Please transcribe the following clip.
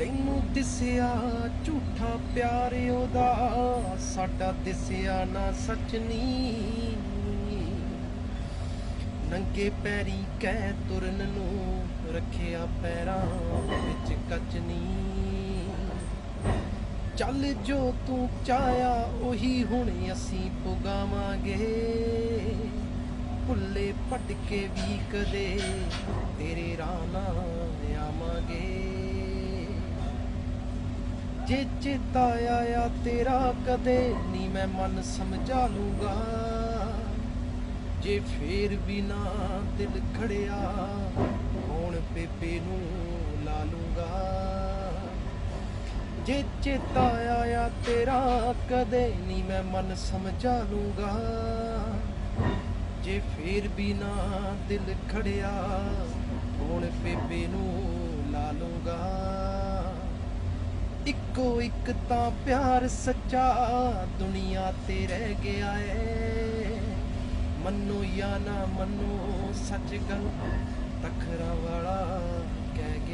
ਤੈਨੂੰ ਦਿਸਿਆ ਝੂਠਾ ਪਿਆਰ ਉਹਦਾ, ਸਾਡਾ ਦਿਸਿਆ ਨਾ ਸੱਚ ਨੀ। ਨੰਗੇ ਪੈਰੀ ਕਹਿ ਤੁਰਨ ਨੂੰ ਰੱਖਿਆ ਪੈਰਾਂ ਵਿੱਚ ਕੱਚਨੀ ਚੱਲ ਜੋ ਤੂੰ ਚਾਇਆ ਉਹੀ ਹੁਣ ਅਸੀਂ ਪੁਗਾਵਾਂਗੇ। ਭੁੱਲੇ ਭਟਕੇ ਵੀ ਕਦੇ ਤੇਰੇ ਰਾਹ ਨਾ ਆਵਾਂਗੇ ਜੇ ਚੇਤਾ ਆਇਆ ਤੇਰਾ ਕਦੇ ਨਹੀਂ ਮੈਂ ਮਨ ਸਮਝਾ ਲੂੰਗਾ। ਜੇ ਫੇਰ ਵੀ ਨਾ ਦਿਲ ਖੜਿਆ, ਹੁਣ ਬੇਬੇ ਨੂੰ ਲਾ ਲੂੰਗਾ। ਜੇ ਚੇਤਾ ਆਇਆ ਤੇਰਾ ਕਦੇ ਨਹੀਂ ਮੈਂ ਮਨ ਸਮਝਾ ਲੂੰਗਾ। ਜੇ ਫੇਰ ਵੀ ਨਾ ਦਿਲ ਖੜਿਆ, ਹੁਣ ਬੇਬੇ ਨੂੰ ਲਾ ਲੂੰਗਾ। ਇੱਕੋ ਇੱਕ ਤਾਂ ਪਿਆਰ ਸੱਚਾ ਦੁਨੀਆ ਤੇ ਰਹਿ ਗਿਆ ਏ। ਮੰਨੋ ਜਾਂ ਨਾ ਮੰਨੋ, ਸੱਚ ਗੱਲ ਤਖਰਾ ਵਾਲਾ ਕਹਿ ਗਿਆ